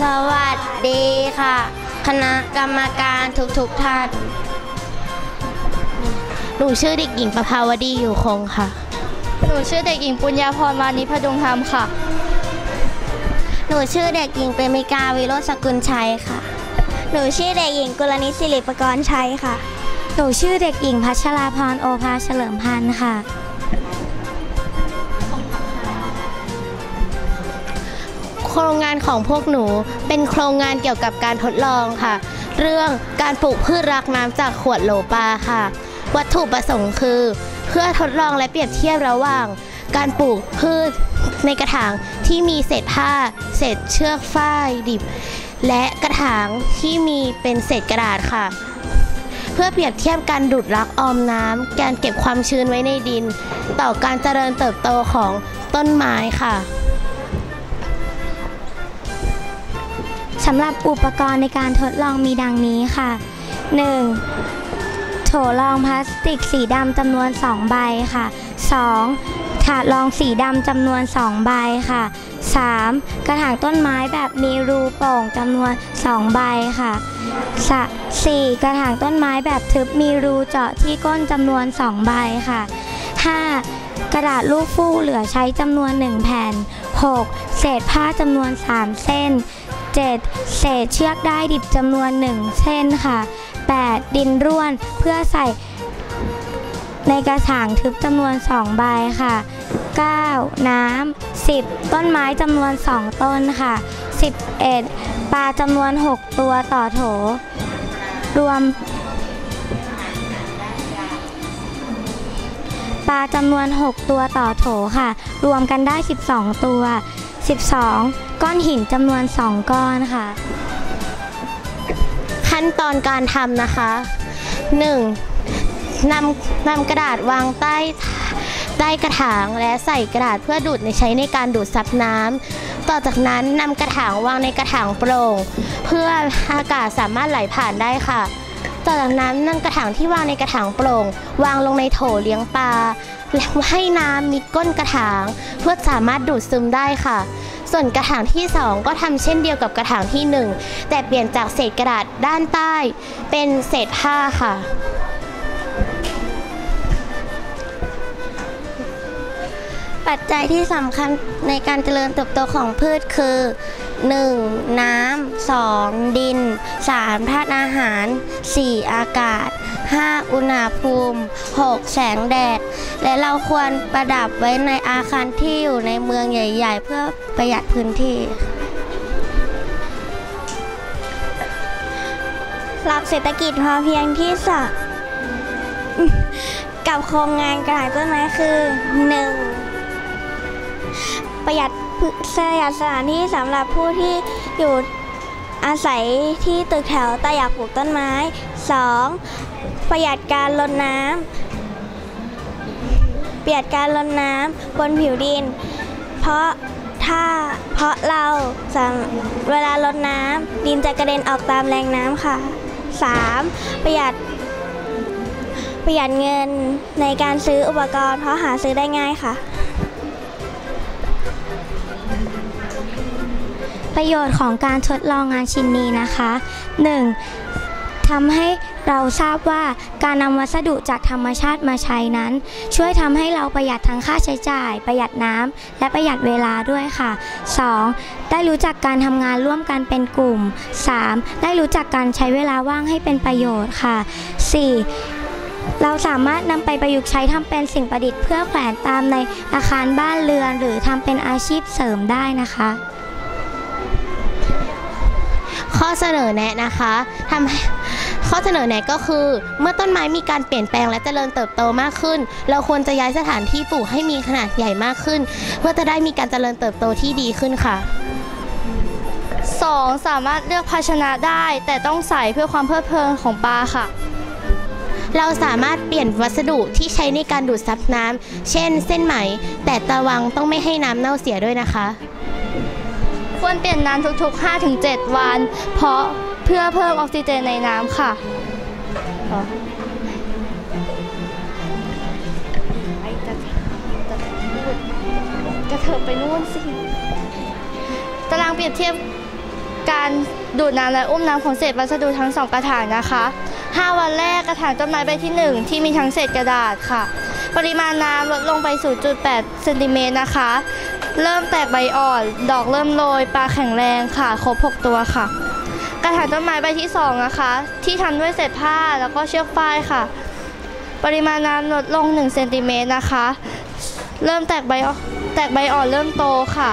สวัสดีค่ะ คณะกรรมการทุกๆท่าน หนูชื่อเด็กหญิงประภาวดีอยู่คงค่ะ หนูชื่อเด็กหญิงปุญญาพรมานิพดุงธรรมค่ะ หนูชื่อเด็กหญิงเปรมิกาวิโรจน์สกุลชัยค่ะ หนูชื่อเด็กหญิงกุลนิศิริปกรณ์ชัยค่ะ หนูชื่อเด็กหญิงพัชราพรโอภาเฉลิมพันธ์ค่ะ ครงงานของพวกหนู เป็นโครงงานเกี่ยวกับการทดลองค่ะ เรื่องการปลูกพืชรักน้ำจากขวดโหลปลาค่ะ วัตถุประสงค์คือ เพื่อทดลองและเปรียบเทียบระหว่าง การปลูกพืชในกระถางที่มีเศษผ้า เศษเชือกฝ้ายดิบ และกระถางที่มีเป็นเศษกระดาษค่ะ เพื่อเปรียบเทียบการดูดรักออมน้ำการเก็บความชื้นไว้ในดิน ต่อการเจริญเติบโตของต้นไม้ค่ะ สำหรับอุปกรณ์ในการทดลองมีดังนี้ค่ะ 1. โถรองพลาสติกสีดำจำนวน 2 ใบค่ะ 2. ถาดรองสีดำจำนวน 2 ใบค่ะ 3. กระถางต้นไม้แบบมีรูโป่งจำนวน 2 ใบค่ะ 4. กระถางต้นไม้แบบทึบมีรูเจาะที่ก้นจำนวน 2 ใบค่ะ 5. กระดาษลูกฟูกเหลือใช้จำนวน 1 แผ่น 6. เศษผ้าจำนวน 3 เส้น 7. เศษเชือกได้ดิบจำนวน 1 เส้นค่ะ 8. ดินร่วนเพื่อใส่ในกระถางทึบจำนวน 2 ใบค่ะ 9. น้ำ 10. ต้นไม้จำนวน 2 ต้นค่ะ 11. ปลาจำนวน 6 ตัวต่อโถ รวม ปลาจำนวน 6 ตัวต่อโถค่ะ รวมกันได้ 12 ตัว 12 ก้อนหินจำนวน 2 ก้อนค่ะ ขั้นตอนการทำนะคะ 1. นำนำกระดาษวางใต้ใต้กระถางและใส่กระดาษเพื่อดูดในใช้ในการดูดซับน้ำต่อจากนั้นนำกระถางวางในกระถางโปร่ง เพื่ออากาศสามารถไหลผ่านได้ค่ะ ต่อจากนั้นนำกระถางที่วางในกระถางโปร่ง วางลงในโถเลี้ยงปลาและให้น้ำมิดก้นกระถาง เพื่อสามารถดูดซึมได้ค่ะ ส่วนกระถางที่ 2 ก็ทำเช่นเดียวกับกระถางที่ 1 แต่เปลี่ยนจากเศษกระดาษด้านใต้ เป็นเศษผ้าค่ะปัจจัยที่สำคัญในการเจริญเติบโตของพืชคือ 1. น้ำ 2. ดิน 3. ธาตุอาหาร 4. อากาศ 5. อุณหภูมิ 6. แสงแดด และเราควรประดับไว้ในอาคารที่อยู่ในเมืองใหญ่ ๆ เพื่อประหยัดพื้นที่หลักเศรษฐกิจพอเพียงที่สะกับโครงงานกระถางต้นไม้คือ 1. ประหยัด พื้นประหยัดสถานที่สำหรับผู้ที่อยู่อาศัยที่ตึกแถวแต่อยากปลูกต้นไม้ 2. ประหยัดการรดน้ำประหยัดการรดน้ำบนผิวดิน เพราะถ้าเพราะเราเวลารดน้ำดินจะกระเด็นออกตามแรงน้ำค่ะ 3. ประหยัดประหยัดเงินในการซื้ออุปกรณ์เพราะหาซื้อได้ง่ายค่ะ ประโยชน์ของการทดลองงานชิ้นนี้นะคะ 1. ทำให้เราทราบว่าการนำวัสดุจากธรรมชาติมาใช้นั้น ช่วยทำให้เราประหยัดทั้งค่าใช้จ่าย ประหยัดน้ำและประหยัดเวลาด้วยค่ะ 2. ได้รู้จักการทำงานร่วมกันเป็นกลุ่ม 3. ได้รู้จักการใช้เวลาว่างให้เป็นประโยชน์ค่ะ 4. เราสามารถนำไปประยุกต์ใช้ทำเป็นสิ่งประดิษฐ์เพื่อแขวนตามในอาคารบ้านเรือน หรือทำเป็นอาชีพเสริมได้นะคะ ข้อเสนอแนะนะคะทำให้ข้อเสนอแนะก็คือ เมื่อต้นไม้มีการเปลี่ยนแปลงและเจริญเติบโตมากขึ้น เราควรจะย้ายสถานที่ปลูกให้มีขนาดใหญ่มากขึ้น เพื่อจะได้มีการเจริญเติบโตที่ดีขึ้นค่ะ 2. สามารถเลือกภาชนะได้ แต่ต้องใส่เพื่อความเพลิดเพลินของปลาค่ะเราสามารถเปลี่ยนวัสดุที่ใช้ในการดูดซับน้ำ เช่น เส้นไหม แต่ระวังต้องไม่ให้น้ำเน่าเสียด้วยนะคะ ควรเปลี่ยนน้ำทุก ๆ 5-7 วัน เพราะเพื่อเพิ่มออกซิเจนในน้ำค่ะจะเถิบไปนู่นสิ ตารางเปรียบเทียบการดูดน้ำและอุ้มน้ำของเศษวัสดุทั้งสองกระถางนะคะ 5 วันแรกกระถางต้นไม้ใบที่ 1 ที่มีทั้งเศษกระดาษค่ะ ปริมาณน้ำลดลงไป 0.8 เซนติเมตรนะคะ เริ่มแตกใบอ่อน ดอกเริ่มโรยปลาแข็งแรงค่ะ ครบ 6 ตัวค่ะ กระถางต้นไม้ใบที่2นะคะ ที่ทำด้วยเศษผ้าแล้วก็เชือกฝ้ายค่ะ ปริมาณน้ำลดลง1เซนติเมตรนะคะ เริ่มแตกใบแตกใบอ่อนเริ่มโตค่ะ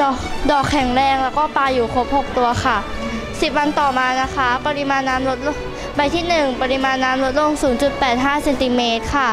ดอกดอกแข็งแรงแล้วก็ปลาอยู่ครบ 6 ตัวค่ะ 10 วันต่อมานะคะ ปริมาณน้ำลดลงใบที่ 1 ปริมาณน้ำลดลง 0.85เซนติเมตรค่ะ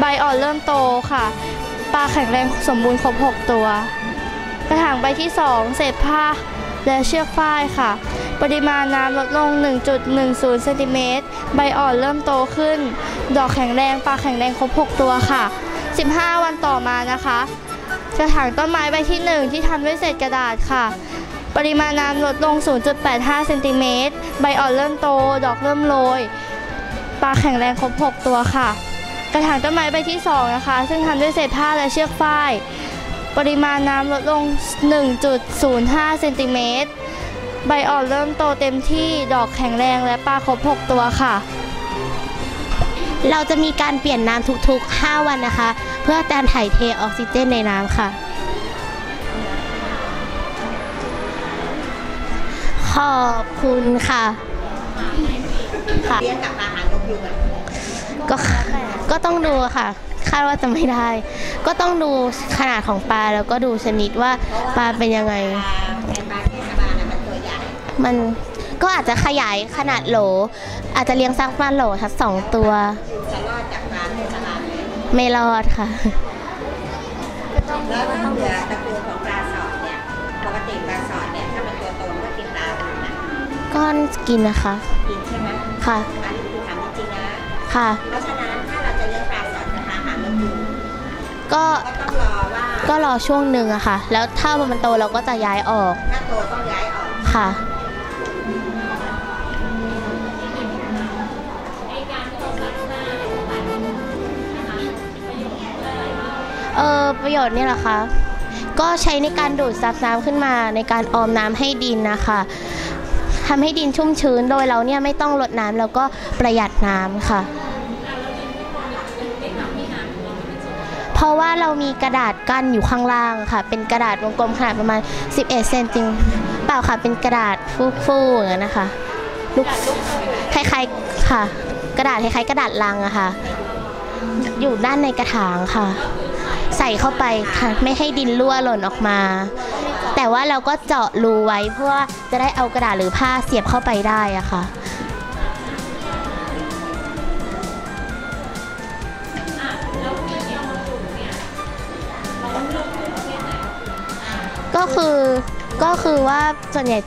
ใบอ่อนเริ่มโตค่ะ ปลาแข็งแรงสมบูรณ์ครบ 6 ตัว กระถางใบที่ 2 เศษผ้าและเชือกฝ้ายค่ะ ปริมาณน้ำลดลง 1.10เซนติเมตรใบอ่อนเริ่มโตขึ้น ดอกแข็งแรงปลาแข็งแรงครบ 6 ตัวค่ะ 15 วันต่อมานะคะกระถางต้นไม้ใบที่ 1 ที่ทำด้วยเศษกระดาษค่ะ ปริมาณน้ำลดลง 0.85เซนติเมตรใบอ่อนเริ่มโต ดอกเริ่มโรย ปลาแข็งแรงครบ 6 ตัวค่ะ กระถางต้นไม้ใบที่ 2 นะคะ ซึ่งทำด้วยเศษผ้าและเชือกฝ้าย ปริมาณน้ำลดลง 1.05 เซนติเมตร ใบอ่อนเริ่มโตเต็มที่ดอกแข็งแรงและปลาครบ 6 ตัวค่ะ เราจะมีการเปลี่ยนน้ำทุกๆ 5 วันนะคะ เพื่อการถ่ายเทออกซิเจนในน้ำค่ะ ขอบคุณค่ะค่ะเลี้ยงกับอาหารนกยูงอะ ก็ก็ต้องดูค่ะ คาดว่าจะไม่ได้ ก็ต้องดูขนาดของปลาแล้วก็ดูชนิดว่าปลาเป็นยังไงปลาในปลาเทศบาลอะมันตัวใหญ่มันก็อาจจะขยายขนาดโหล อาจจะเลี้ยงสักประมาณโหลทักสองตัวจะรอดจากปลาเทศบาลไหมไม่รอดค่ะแล้วถ้าเผื่อตระกูลของปลาสอดเนี่ยปกติปลาสอดเนี่ยถ้ามันตัวโตมันก็กินปลาอื่นนะก้อนกินนะคะกินใช่ไหมค่ะอันนี้คือถามจริงๆนะค่ะเพราะฉะนั้น ก็ก็รอช่วงหนึ่งอะค่ะ แล้วถ้ามันโตเราก็จะย้ายออก ถ้าโตต้องย้ายออกค่ะ เออประโยชน์เนี่ยแหละคะก็ใช้ในการดูดซับน้ำขึ้นมาในการออมน้ำให้ดินนะคะทำให้ดินชุ่มชื้นโดยเราเนี่ยไม่ต้องลดน้ำแล้วก็ประหยัดน้ำค่ะ เพราะว่าเรามีกระดาษกั้นอยู่ข้างล่างค่ะ เป็นกระดาษวงกลมขนาดประมาณ 11 เซนจริงเปล่าค่ะ เป็นกระดาษฟูๆอย่างนั้นนะคะลูกคล้ายๆค่ะ กระดาษคล้ายๆกระดาษลังอะค่ะ อยู่ด้านในกระถางค่ะ ใส่เข้าไปค่ะไม่ให้ดินรั่วหล่นออกมา แต่ว่าเราก็เจาะรูไว้เพื่อจะได้เอากระดาษหรือผ้าเสียบเข้าไปได้อะค่ะ ก็คือก็คือว่าส่วนใหญ่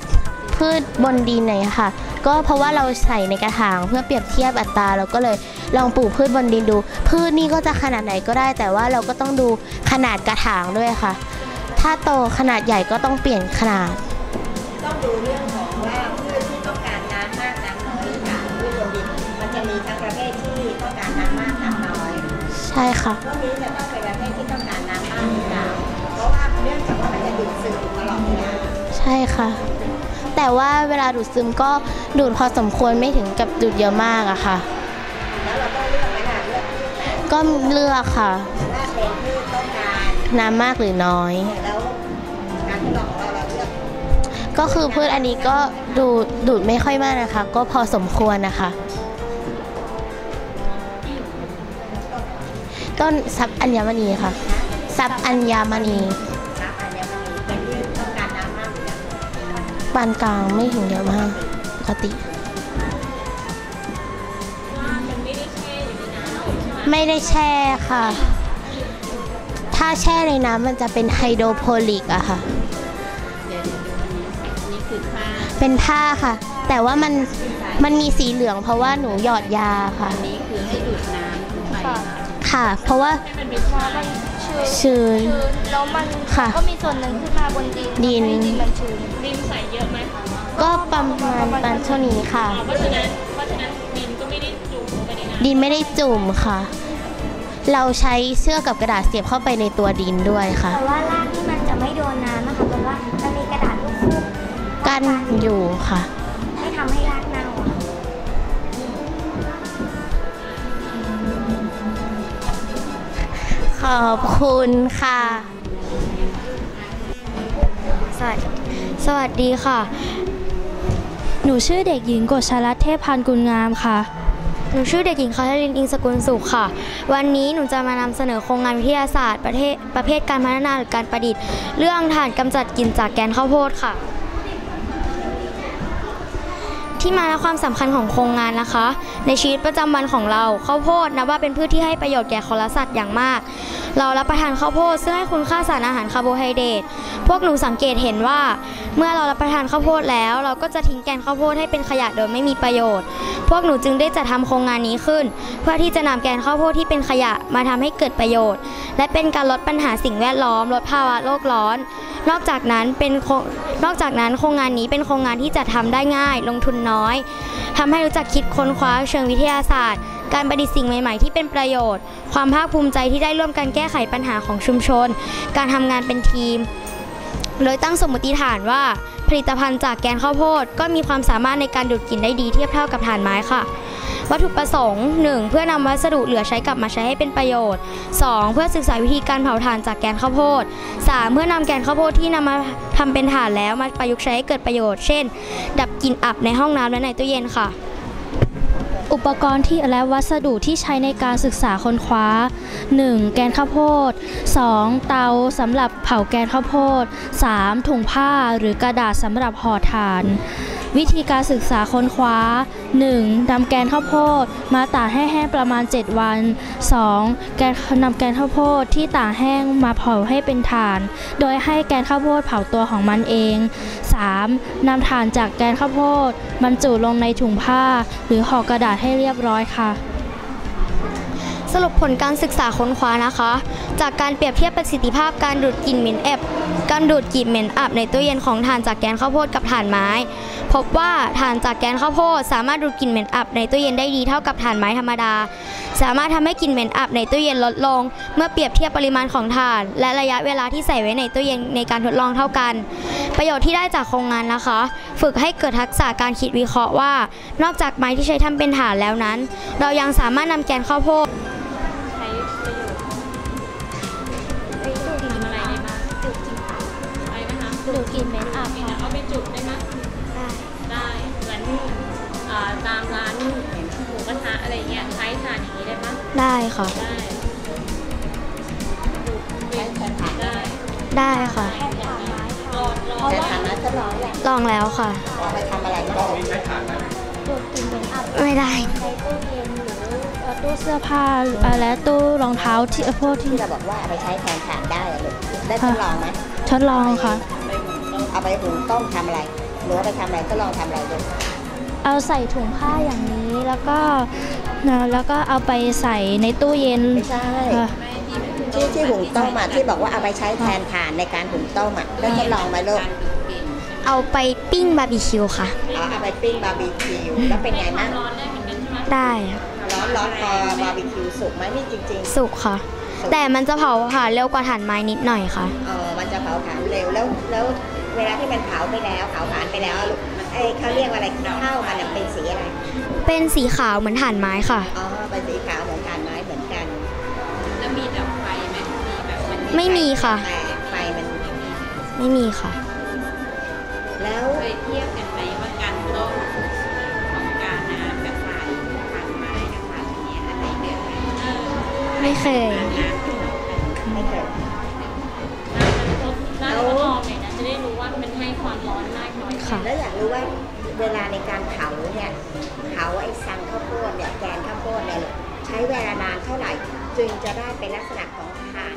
พืชบนดินไหนยค่ะ ก็เพราะว่าเราใส่ในกระถางเพื่อเปรียบเทียบอัตราเราก็เลยลองปลูกพืชบนดินดู พืชนี่ก็จะขนาดไหนก็ได้ แต่ว่าเราก็ต้องดูขนาดกระถางด้วยค่ะ ถ้าโตขนาดใหญ่ก็ต้องเปลี่ยนขนาดต้องดูเรื่องของว่าพืชที่ต้องการน้ำมากน้ำน้อยค่ะพืชบนดินมันจะมีทั้งประเภทที่ต้องการน้ำมากน้ำน้อย ใช่ค่ะพวกนี้จะต้องเป็นประเภทที่ต้องการน้ำมากหรือเปล่าเพราะว่าเนื่อง ดูดซึมตลอดเวลาใช่ค่ะ แต่ว่าเวลาดูดซึมก็ดูดพอสมควรไม่ถึงกับดูดเยอะมากอะค่ะ แล้วเราต้องเลือกไหมคะเลือกก็เลือกค่ะว่าเป็นพืชต้องกาน้ำมากหรือน้อยแล้วการทดลองของเราเราเลือกก็คือพืชอันนี้ก็ดูดดูดไม่ค่อยมากนะคะ ก็พอสมควรนะคะ ต้นซับอัญมณีค่ะซับอัญมณี ปานกลางไม่ถึงเยอะมากปกติ ไม่ได้แช่ค่ะ ถ้าแช่ในน้ำมันจะเป็นไฮโดรโพลิกอะค่ะ เป็นผ้าค่ะ แต่ว่ามันมันมีสีเหลืองเพราะว่าหนูหยอดยาค่ะนี่คือให้ดูดน้ำลงไป ค่ะค่ะ เพราะว่าน้ำมันชื้นชื้นชื้น แล้วมันค่ะ ก็มีส่วนหนึ่งขึ้นมาบนดินดิน ทำให้ดินมันชื้นก็ประมาณประมาณเท่านี้ค่ะเพราะฉะนั้นเพราะฉะนั้นดินก็ไม่ได้จุ่มลงไปในน้ดินไม่ได้จุ่มค่ะ เราใช้เชือกกับกระดาษเสียบเข้าไปในตัวดินด้วยค่ะ แต่ว่ารากที่มันจะไม่โดนน้ำนะคะเพราะว่ามันมีกระดาษลูกฟูกการกันอยู่ค่ะ ขอบคุณค่ะ สวัสดีสวัสดีค่ะ หนูชื่อเด็กหญิงกฎชลัดเทพพันกุลงามค่ะ หนูชื่อเด็กหญิงคาทลินอิงสกุลสุขค่ะ วันนี้หนูจะมานำเสนอโครงงานวิทยาศาสตร์ประเทศประเภทการพัฒนาหรือการประดิษฐ์ เรื่องถ่านกำจัดกลิ่นจากแกนข้าวโพดค่ะ ที่มาและความสำคัญของโครงงานนะคะ ในชีวิตประจำวันของเราข้าวโพดนับว่าเป็นพืชที่ให้ประโยชน์แก่คนละสัตว์อย่างมาก เรารับประทานข้าวโพดซึ่งให้คุณค่าสารอาหารคาร์โบไฮเดรตพวกหนูสังเกตเห็นว่า เมื่อเรารับประทานข้าวโพดแล้ว เราก็จะทิ้งแกนข้าวโพดให้เป็นขยะโดยไม่มีประโยชน์ พวกหนูจึงได้จัดทำโครงงานนี้ขึ้น เพื่อที่จะนำแกนข้าวโพดที่เป็นขยะมาทำให้เกิดประโยชน์ และเป็นการลดปัญหาสิ่งแวดล้อม ลดภาวะโลกร้อน นอกจากนั้นเป็นนอกจากนั้นโครงงานนี้เป็นโครงงานที่จัดทำได้ง่าย ลงทุนน้อยทำให้รู้จักคิดค้นคว้าเชิงวิทยาศาสตร์ การประดิษฐ์สิ่งใหม่ๆ ที่เป็นประโยชน์ ความภาคภูมิใจที่ได้ร่วมกันแก้ไขปัญหาของชุมชน การทำงานเป็นทีม โดยตั้งสมมติฐานว่า ผลิตภัณฑ์จากแกนข้าวโพด ก็มีความสามารถในการดูดกลิ่นได้ดีเทียบเท่ากับถ่านไม้ค่ะวัตถุประสงค์ 1. เพื่อนำวัสดุเหลือใช้กลับมาใช้ให้เป็นประโยชน์ 2. เพื่อศึกษาวิธีการเผาถ่านจากแกนข้าวโพด 3. เพื่อนำแกนข้าวโพดที่นำมาทำเป็นถ่านแล้วมาประยุกต์ใช้ให้เกิดประโยชน์ เช่น ดับกลิ่นอับในห้องน้ำและในตู้เย็นค่ะ อุปกรณ์ที่และวัสดุที่ใช้ในการศึกษาค้นคว้า 1. แกนข้าวโพด 2. เตาสำหรับเผาแกนข้าวโพด 3. ถุงผ้าหรือกระดาษสำหรับห่อฐาน วิธีการศึกษาค้นคว้า 1. นำแกนข้าวโพด มาตากให้แห้งประมาณ 7 วัน 2. แกนนำแกนข้าวโพดที่ตากแห้งมาเผาให้เป็นถ่าน โดยให้แกนข้าวโพดเผาตัวของมันเอง 3. นำถ่านจากแกนข้าวโพดบรรจุลงในถุงผ้า หรือห่อกระดาษให้เรียบร้อยค่ะ สรุปผลการศึกษาค้นคว้านะคะ จากการเปรียบเทียบประสิทธิภาพการดูดกลิ่นเหม็นแอบการดูดกลิ่นเหม็นอับในตู้เย็นของถ่านจากแกนข้าวโพดกับถ่านไม้ พบว่าถ่านจากแกนข้าวโพดสามารถดูดกลิ่นเหม็นอับในตู้เย็นได้ดีเท่ากับถ่านไม้ธรรมดา สามารถทำให้กลิ่นเหม็นอับในตู้เย็นลดลง เมื่อเปรียบเทียบปริมาณของถ่าน และระยะเวลาที่ใส่ไว้ในตู้เย็นในการทดลองเท่ากัน ประโยชน์ที่ได้จากโครงงานนะคะ ฝึกให้เกิดทักษะการคิดวิเคราะห์ว่า นอกจากไม้ที่ใช้ทำเป็นถ่านแล้วนั้น เรายังสามารถนำแกนข้าวโพด กลิ่นเหม็นอับกินแล้วเอาไปจุดได้ไหมได้เหมือนอ่าตามร้านหมูกระทะอะไรเงี้ยใช้ถ่านอย่างนี้ได้ไหมได้ค่ะ ได้จุดเป็นได้ได้ค่ะลองลองแต่ฐานะทดลองแหละลองแล้วค่ะเอาไปทำอะไรบ้างไม่ได้ตู้เสื้อผ้าเอ่อและตู้รองเท้าที่พวกที่ที่เราบอกว่าเอาไปใช้แทนถ่านได้อะลูกได้ทดลองไหมทดลองค่ะ เอาไปหุงต้มทำอะไรหรือว่าไปทำอะไรทดลองทำอะไรลูกเอาใส่ถุงผ้าอย่างนี้แล้วก็แล้วก็เอาไปใส่ในตู้เย็นไม่ใช่ ค่ะที่ที่หุงต้มอะที่บอกว่าเอาไปใช้แทนถ่านในการหุงต้มอะได้ทดลองไหมลูกเอาไปปิ้งบาร์บีคิวค่ะ เอาเอาไปปิ้งบาร์บีคิวแล้วเป็นไงบ้างร้อนได้เหมือนกันใช่ไหมได้ค่ะร้อนร้อนพอบาร์บีคิวสุกไหมนี่จริงสุกค่ะ แต่มันจะเผาค่ะเร็วกว่าถ่านไม้นิดหน่อยค่ะ ๆเออมันจะเผาผลาญเร็วแล้วแล้ว เวลาที่มันเผาไปแล้วเผาผลาญไปแล้วลูกไอ้เขาเรียกว่าอะไรข้าวมันอะเป็นสีอะไร เป็นสีขาวเหมือนถ่านไม้ค่ะ อ๋อ เป็นสีขาวเหมือนกันไม้เหมือนกัน แล้วมีดับไฟไหมมีแบบมันไม่มีค่ะแต่ไฟมันไม่มีค่ะ แล้วเคยเทียบกันไหมว่าการต้มของการน้ำกับถ่านถ่านไม้กับถ่านเนี้ยอันไหนเดือดไหมเออไม่เคย ความร้อนมากน้อยค่ะ แล้วอยากรู้ว่าเวลาในการเผาเนี่ยเผาไอ้ซังข้าวโพดเนี่ยแกนข้าวโพดเนี่ยใช้เวลานานเท่าไหร่จึงจะได้เป็นลักษณะของถ่าน